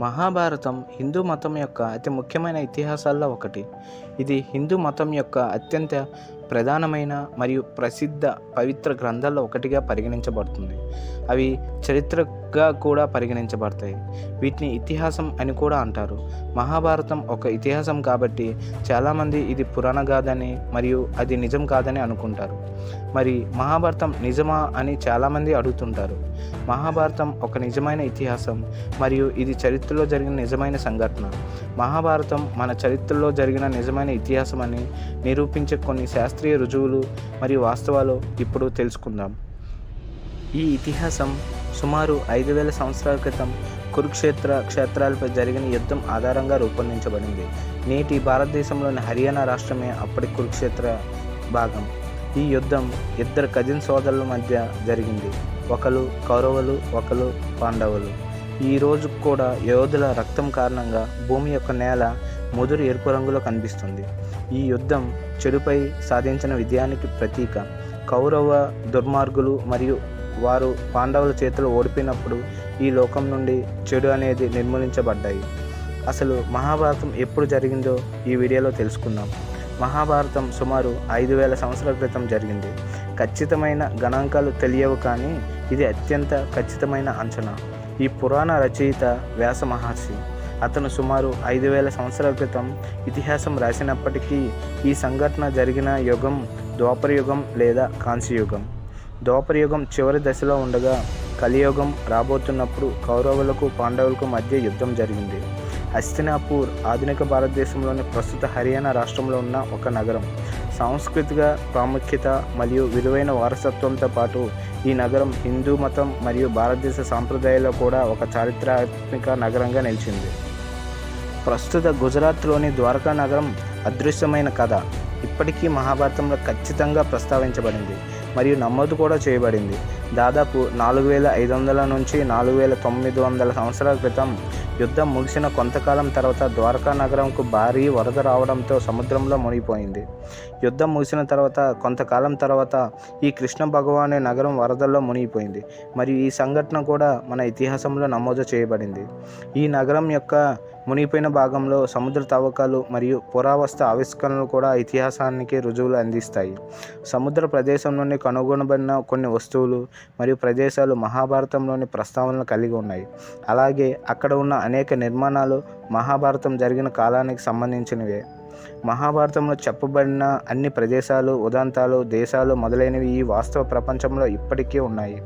మహాభారతం హిందూ మతం యొక్క అతి ముఖ్యమైన ఇతిహాసాల్లో ఒకటి. ఇది హిందూ మతం యొక్క అత్యంత ప్రధానమైన మరియు ప్రసిద్ధ పవిత్ర గ్రంథాల్లో ఒకటిగా పరిగణించబడుతుంది. అవి చరిత్రగా కూడా పరిగణించబడతాయి. వీటిని ఇతిహాసం అని కూడా అంటారు. మహాభారతం ఒక ఇతిహాసం కాబట్టి చాలామంది ఇది పురాణ గాథని మరియు అది నిజం కాదని అనుకుంటారు. మరి మహాభారతం నిజమా అని చాలామంది అడుగుతుంటారు. మహాభారతం ఒక నిజమైన ఇతిహాసం మరియు ఇది చరిత్రలో జరిగిన నిజమైన సంఘటన. మహాభారతం మన చరిత్రలో జరిగిన నిజమైన ఇతిహాసం అని నిరూపించే కొన్ని శాస్త్ర శాస్త్రీయ రుజువులు మరియు వాస్తవాలు ఇప్పుడు తెలుసుకుందాం. ఈ ఇతిహాసం సుమారు ఐదు వేల సంవత్సరాల క్రితం కురుక్షేత్ర క్షేత్రాలపై జరిగిన యుద్ధం ఆధారంగా రూపొందించబడింది. నేటి భారతదేశంలోని హర్యానా రాష్ట్రమే అప్పటి కురుక్షేత్ర భాగం. ఈ యుద్ధం ఇద్దరు కజిన్ సోదరుల మధ్య జరిగింది. ఒకరు కౌరవులు ఒకరు పాండవులు. ఈ రోజు కూడా యోధుల రక్తం కారణంగా భూమి యొక్క నేల ముదురు ఎరుపు రంగులో కనిపిస్తుంది. ఈ యుద్ధం చెడుపై సాధించిన విజయానికి ప్రతీక. కౌరవ దుర్మార్గులు మరియు వారు పాండవుల చేతిలో ఓడిపోయినప్పుడు ఈ లోకం నుండి చెడు అనేది నిర్మూలించబడ్డాయి. అసలు మహాభారతం ఎప్పుడు జరిగిందో ఈ వీడియోలో తెలుసుకుందాం. మహాభారతం సుమారు ఐదు వేల సంవత్సరాల క్రితం జరిగింది. ఖచ్చితమైన గణాంకాలు తెలియవు కానీ ఇది అత్యంత ఖచ్చితమైన అంచనా. ఈ పురాణ రచయిత వ్యాస మహర్షి. అతను సుమారు ఐదు వేల సంవత్సరాల క్రితం ఇతిహాసం రాసినప్పటికీ ఈ సంఘటన జరిగిన యుగం ద్వాపరయుగం లేదా కాంస్యయుగం. ద్వాపరయుగం చివరి దశలో ఉండగా కలియుగం రాబోతున్నప్పుడు కౌరవులకు పాండవులకు మధ్య యుద్ధం జరిగింది. హస్తినాపూర్ ఆధునిక భారతదేశంలోని ప్రస్తుత హర్యానా రాష్ట్రంలో ఉన్న ఒక నగరం. సాంస్కృతిక ప్రాముఖ్యత మరియు విలువైన వారసత్వంతో పాటు ఈ నగరం హిందూ మతం మరియు భారతదేశ సాంప్రదాయాల్లో కూడా ఒక చారిత్రాత్మక నగరంగా నిలిచింది. ప్రస్తుత గుజరాత్లోని ద్వారకా నగరం అదృశ్యమైన కథ. ఇప్పటికీ మహాభారతంలో ఖచ్చితంగా ప్రస్తావించబడింది మరియు నమోదు కూడా చేయబడింది. దాదాపు నాలుగు వేల ఐదు వందల నుంచి నాలుగు వేల తొమ్మిది వందల సంవత్సరాల క్రితం యుద్ధం ముగిసిన కొంతకాలం తర్వాత ద్వారకా నగరంకు భారీ వరద రావడంతో సముద్రంలో మునిగిపోయింది. యుద్ధం ముగిసిన తర్వాత కొంతకాలం తర్వాత ఈ కృష్ణ భగవానే నగరం వరదల్లో మునిగిపోయింది. మరియు ఈ సంఘటన కూడా మన ఇతిహాసంలో నమోదు చేయబడింది. ఈ నగరం యొక్క మునిగిపోయిన భాగంలో సముద్ర తవ్వకాలు మరియు పురావస్తు ఆవిష్కరణలు కూడా ఇతిహాసానికి రుజువులు అందిస్తాయి. సముద్ర ప్రదేశం నుండి కనుగొనబడిన కొన్ని వస్తువులు మరియు ప్రదేశాలు మహాభారతంలోని ప్రస్తావనలు కలిగి ఉన్నాయి. అలాగే అక్కడ ఉన్న అనేక నిర్మాణాలు మహాభారతం జరిగిన కాలానికి సంబంధించినవే. మహాభారతంలో చెప్పబడిన అన్ని ప్రదేశాలు ఉదాంతాలు దేశాలు మొదలైనవి ఈ వాస్తవ ప్రపంచంలో ఇప్పటికీ ఉన్నాయి.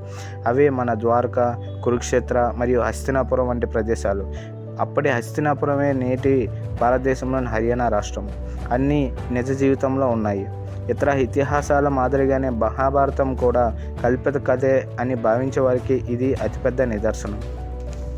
అవే మన ద్వారక కురుక్షేత్ర మరియు హస్తినాపురం వంటి ప్రదేశాలు. అప్పటి హస్తినాపురమే నేటి భారతదేశంలోని హర్యానా రాష్ట్రం అన్నీ నిజ జీవితంలో ఉన్నాయి. ఇతర ఇతిహాసాల మాదిరిగానే మహాభారతం కూడా కల్పిత కథే అని భావించే వారికి ఇది అతిపెద్ద నిదర్శనం.